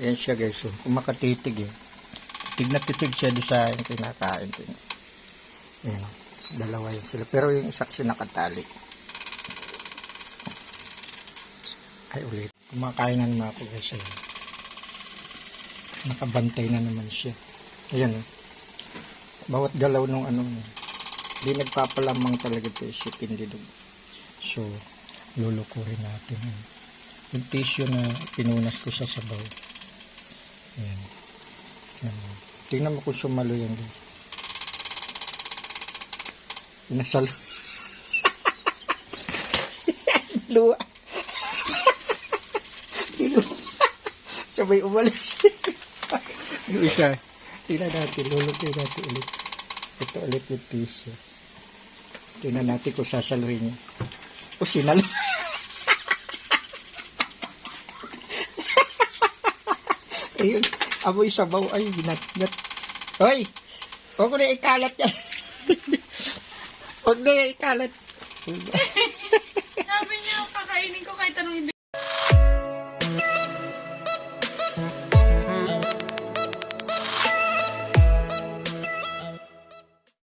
Ayan siya guys. So, kung makatitig eh. Titig na titig siya doon sa yung kinakain ko. Ayan. Dalawa yun sila. Pero yung isa kasi nakatali. Ay ulit. Kumakain na naman ako guys. Ayan. Nakabantay na naman siya. Ayan. oh. Bawat galaw nung ano. Hindi nagpapalamang talaga ito. Shit, hindi dog. So, lulukurin natin. Yung tissue na pinunas ko sa sabaw. Ayan. Ayan. Tingnan mo kung sumalo yan. Nasalo. Luwa. Luwa. Sabay umalis. yung isa. Tingnan natin. Lulukoy natin ulit. Ito ulit yung tissue. Tingnan natin kung sasaluhin niya. O sinalo. Ayun. Aboy sabaw. Ay, ginatgat. Hoy! Huwag ko na ikalat yan. Huwag na ikalat. Sabi niya, pakainin ko kahit anong